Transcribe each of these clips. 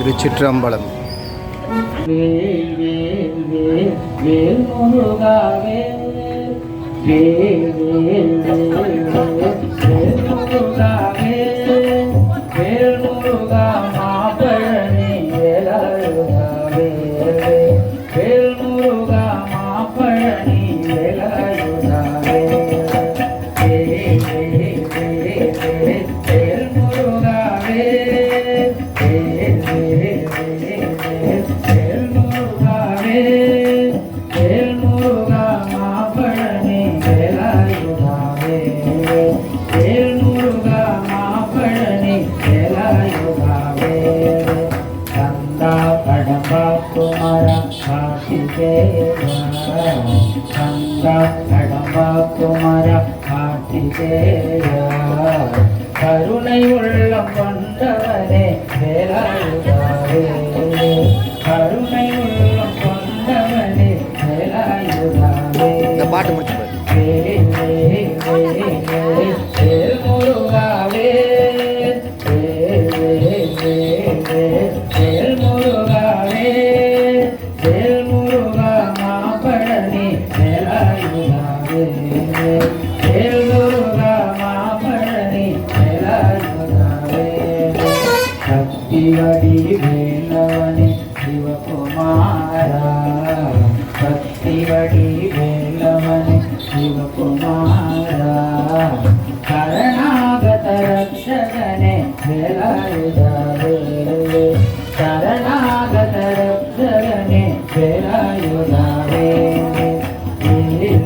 திருச்சிற்றம்பலம் வேல் வேல் வேல் வேல் முருகாவே வேல் வேல் வேல் வேல் வேல் முருகாவே குமார கார்த்திகேய கருணை உள்ளம் கொண்டவரே வேலாயுதாவே கருணை உள்ளம் கொண்டவரே வேலாயுதாவே பாட்டு முடிச்சு. నీ మాపడని భక్తివడి వేలవని శివకుమార. భక్తివడి వేలవని శివకుమార. శరణాగత రక్షకనే వేలాయుధావే శరణాగత రక్షకనే వేలాయుధావే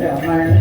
对。